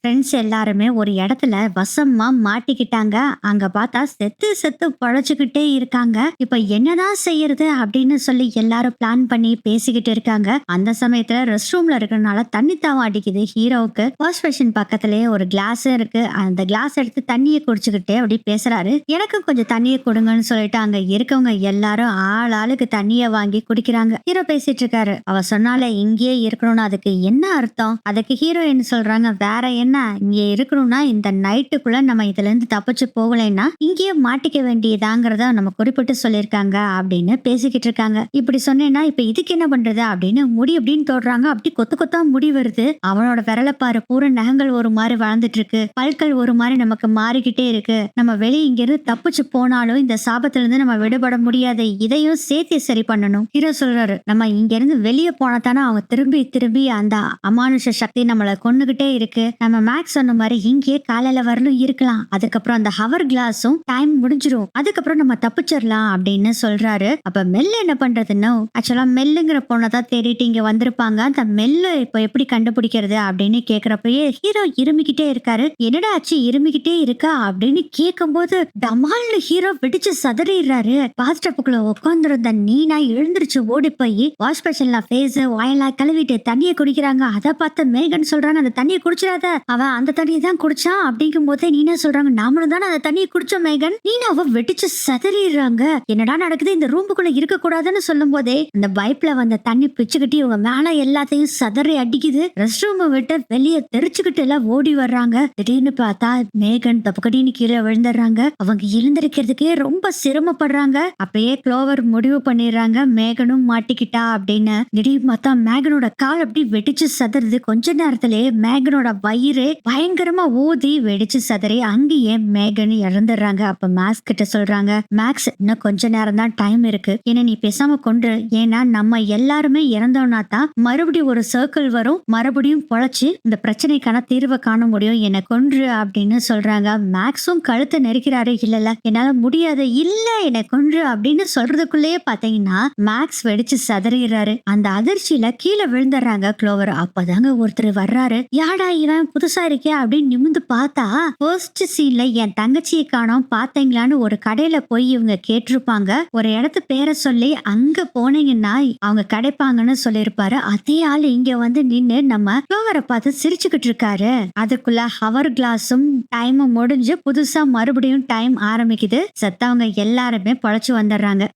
Friends எல்லாருமே ஒரு இடத்துல வசமா மாட்டிக்கிட்டாங்க. அங்க பார்த்தா செத்து செத்து பழச்சுக்கிட்டே இருக்காங்க. இப்ப என்னதான் செய்யறது அப்படின்னு சொல்லி எல்லாரும் பிளான் பண்ணி பேசிக்கிட்டு இருக்காங்க. அந்த சமயத்துல ரெஸ்ட் ரூம்ல இருக்கிறனால தண்ணி தாவம் அடிக்குது ஹீரோவுக்கு. வாஷ் மிஷின் பக்கத்துலயே ஒரு கிளாஸ் இருக்கு. அந்த கிளாஸ் எடுத்து தண்ணியை குடிச்சுக்கிட்டே அப்படி பேசுறாரு. எனக்கு கொஞ்சம் தண்ணியை கொடுங்கன்னு சொல்லிட்டு அங்க இருக்கவங்க எல்லாரும் ஆள் ஆளுக்கு தண்ணியை வாங்கி குடிக்கிறாங்க. ஹீரோ பேசிட்டு இருக்காரு. அவ சொன்னால இங்கேயே இருக்கணும்னு அதுக்கு என்ன அர்த்தம்? அதுக்கு ஹீரோயின் சொல்றாங்க வேற என்ன இங்கே இருக்கணும்னா இந்த நைட்டுக்குள்ள நம்ம இதுல இருந்து தப்பிச்சு போகலைன்னா இங்கேயே மாட்டிக்க வேண்டியதாங்கிறத நம்ம குறிப்பிட்டு சொல்லியிருக்காங்க அப்படின்னு பேசிக்கிட்டு இருக்காங்க. இப்படி சொன்னேன்னா இப்ப இதுக்கு என்ன பண்றது அப்படின்னு முடி அப்படின்னு தொடுறாங்க. அப்படி கொத்து கொத்தா முடி வருது. அவனோட விரலை பாரு. பூரா நகங்கள் ஒரு மாதிரி வளர்ந்துட்டு இருக்கு பல்கள் ஒரு மாதிரி நமக்கு மாறிக்கிட்டே இருக்கு. நம்ம வெளியே இங்கிருந்து தப்பிச்சு போனாலும் இந்த சாபத்துல இருந்து நம்ம விடுபட முடியாது. இதையும் சேர்த்து சரி பண்ணணும். ஹீரோ சொல்றாரு நம்ம இங்க இருந்து வெளியே போனா தானே அவங்க திரும்பி திரும்பி அந்த அமானுஷ சக்தி நம்மளை கொண்டுகிட்டே இருக்கு. நம்ம மேக்ஸ் சொன்ன மாதிரி இங்கேயே காலையில வரலும் இருக்கலாம். அதுக்கப்புறம் அந்த ஹவர் கிளாஸும் டைம் முடிஞ்சிரும். அதுக்கப்புறம் நம்ம தப்பிச்சிடலாம் அப்படின்னு சொல்றாரு. அப்ப மெல்ல என்ன பண்றதுன்னு ஆக்சுவலா மெல்லுங்கிற பொண்ணை தான் தேடிட்டு இங்க வந்திருப்பாங்க. அந்த மெல்ல இப்ப எப்படி கண்டுபிடிக்கிறது அப்படின்னு கேக்குறப்பயே ஹீரோ இருமிக்கிட்டே இருக்காரு. என்னடா ஆச்சு இருமிக்கிட்டே இருக்கா? அப்படின்னு கேட்கும்போது டமால்னு ஹீரோ வெடிச்சு சதறிடுறாரு. பாஸ்டப்புக்குள்ள உட்காந்துருந்த நீனா எழுந்திருச்சு ஓடி போய் வாஷ் பேஷன்ல ஃபேஸ் வாயெல்லாம் கழுவிட்டு தண்ணியை குடிக்கிறாங்க. அதை பார்த்து மேகன் சொல்றாங்க அந்த தண்ணியை குடிச்சிடாத. அவன் அந்த தண்ணியை தான் குடிச்சான் அப்படிங்கும் போதே நீனா சொல்றாங்க நாமளும் தானே அந்த தண்ணியை குடிச்சோம் மேகன். நீனா அவ வெடிச்சு சதறிடுறாங்க. என்னடா நடக்குது? இந்த ரூமுக்குள்ள இருக்க கூடாதுன்னு சொல்லும் போதே அந்த பைப்ல வந்த தண்ணி பிச்சுக்கிட்டு இவங்க மேல எல்லாத்தையும் சதறி அடிக்குது. ரெஸ்ட் ரூமை விட்டு வெளியே தெரிச்சுக்கிட்டு எல்லாம் ஓடி வர்றாங்க. திடீர்னு பார்த்தா மேகன் தப்புக்கடின்னு கீழே விழுந்துடுறாங்க. அவங்க எழுந்திருக்கிறதுக்கே ரொம்ப சிரமப்படுறாங்க. அப்பயே க்ளோவர் முடிவு பண்ணிடுறாங்க மேகனும் மாட்டிக்கிட்டா அப்படின்னு. திடீர்னு பார்த்தா மேகனோட கால் அப்படி வெடிச்சு சதறது. கொஞ்ச நேரத்திலே மேகனோட வயிறு பயங்கரமா ஊதி வெடிச்சு சதறி அங்கேயே மேகன் இறந்துடுறாங்க. அப்ப மேக்ஸ் கிட்ட சொல்றாங்க மேக்ஸ் இன்னும் கொஞ்ச நேரம் தான் டைம் இருக்கு. ஏன்னா நீ பேசாம கொண்டு ஏன்னா நம்ம எல்லாருமே இறந்தோம்னா தான் மறுபடியும் ஒரு சர்க்கிள் வரும். மறுபடியும் பொழைச்சு இந்த பிரச்சனைக்கான தீர்வை காண முடியும். என்னை கொன்று அப்படின்னு சொல்றாங்க. மேக்ஸும் கழுத்தை நெரிக்கிறாரு. இல்ல என்னால முடியாது. இல்ல என்னை கொன்று அப்படின்னு சொல்றதுக்குள்ளேயே பாத்தீங்கன்னா மேக்ஸ் வெடிச்சு சதறிடுறாரு. அந்த அதிர்ச்சியில கீழே விழுந்துடுறாங்க குளோவர் அப்பதாங்க ஒருத்தர் வர்றாரு. யாடா இவன்? புதுசா இருக்கே அப்படின்னு நிமிந்து பார்த்தா ஃபர்ஸ்ட் சீன்ல என் தங்கச்சியை காணோம் பாத்தீங்களான்னு ஒரு கடையில போய் இவங்க கேட்டிருப்பாங்க. ஒரு இடத்து பேரை சொல்லி அங்க போனீங்கன்னா அவங்க கிடைப்பாங்கன்னு சொல்லியிருப்பாரு. அதே ஆள் இங்க வந்து நின்னு நம்ம க்ளோவரை பார்த்து சிரிச்சுக்கிட்டு இருக்காரு. அதுக்குள்ள ஹவர் கிளாஸும் டைமும் முடிஞ்சு புதுசா மறுபடியும் டைம் ஆரம்பிக்குது. செத்தவங்க எல்லாருமே பொழைச்சு வந்துடுறாங்க.